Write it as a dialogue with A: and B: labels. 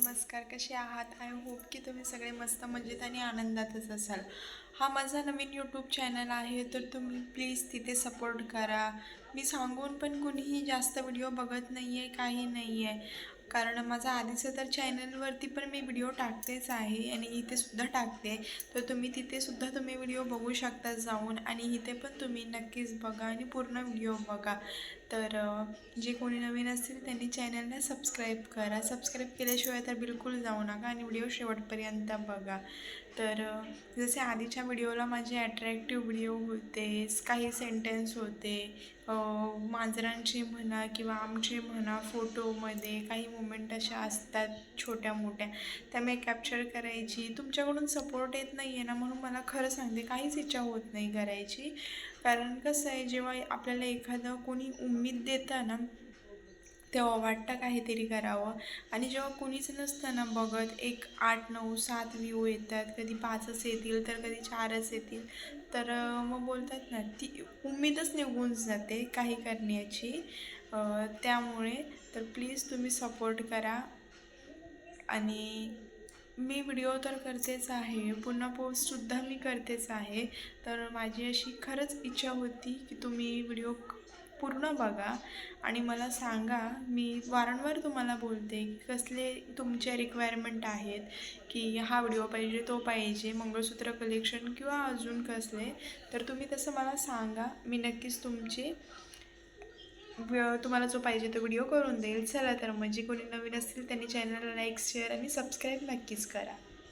A: नमस्कार कसे आहात? आय होप की तुम्ही सगळे मस्त मजेत आणि आनंदातच असाल. हा माझा नवीन यूट्यूब चॅनल आहे तर तुम्ही प्लीज तिथे सपोर्ट करा. मी सांगून पण कुणीही जास्त व्हिडिओ बघत नाही आहे काही नाही आहे कारण माझा आधीचं तर चॅनलवरती पण मी व्हिडिओ टाकतेच आहे आणि इथे सुद्धा टाकते. तर तुम्ही तिथे सुद्धा तुम्ही व्हिडिओ बघू शकता जाऊन आणि इथे पण तुम्ही नक्कीच बघा आणि पूर्ण व्हिडिओ बघा. तर जे कोणी नवीन असतील त्यांनी चॅनलला सबस्क्राईब करा. सबस्क्राईब केल्याशिवाय तर बिलकुल जाऊ नका आणि व्हिडिओ शेवटपर्यंत बघा. तर जसे आधीच्या व्हिडिओला माझे अट्रॅक्टिव्ह व्हिडिओ होते काही सेंटेन्स होते मांजरांचे म्हणा किंवा आमचे म्हणा फोटोमध्ये काही मुमेंट अशा असतात छोट्या मोठ्या. त्या मी कॅप्चर करायची. तुमच्याकडून सपोर्ट येत नाही आहे ना म्हणून मला खरं सांगते काहीच इच्छा होत नाही करायची. कारण कसं आहे जेव्हा आपल्याला एखादं कोणी उम्मीद देतं ना तेव्हा वाटतं काहीतरी करावं. आणि जेव्हा कुणीच नसतं ना बघत एक आठ नऊ सात व्ह्यू येतात कधी पाचच येतील तर कधी चारच येतील तर मग बोलतात ना ती उम्मीदच निघून जाते काही करण्याची. त्यामुळे तर प्लीज तुम्ही सपोर्ट करा. आणि मी व्हिडिओ तर करतेच आहे पुन्हा पोस्टसुद्धा मी करतेच आहे. तर माझी अशी खरंच इच्छा होती की तुम्ही व्हिडिओ पूर्ण बघा. आणि मला सांगा मी वारंवार तुम्हाला बोलते की कसले तुमचे रिक्वायरमेंट आहेत की हा व्हिडिओ पाहिजे तो पाहिजे मंगळसूत्र कलेक्शन किंवा अजून कसले तर तुम्ही तसं मला सांगा. मी नक्कीच तुमचे तुम्हाला जो पाहिजे तो व्हिडिओ करून देईल. चला तर म्हणजे कोणी नवीन असतील त्यांनी चॅनलला लाईक शेअर आणि सबस्क्राईब नक्कीच करा.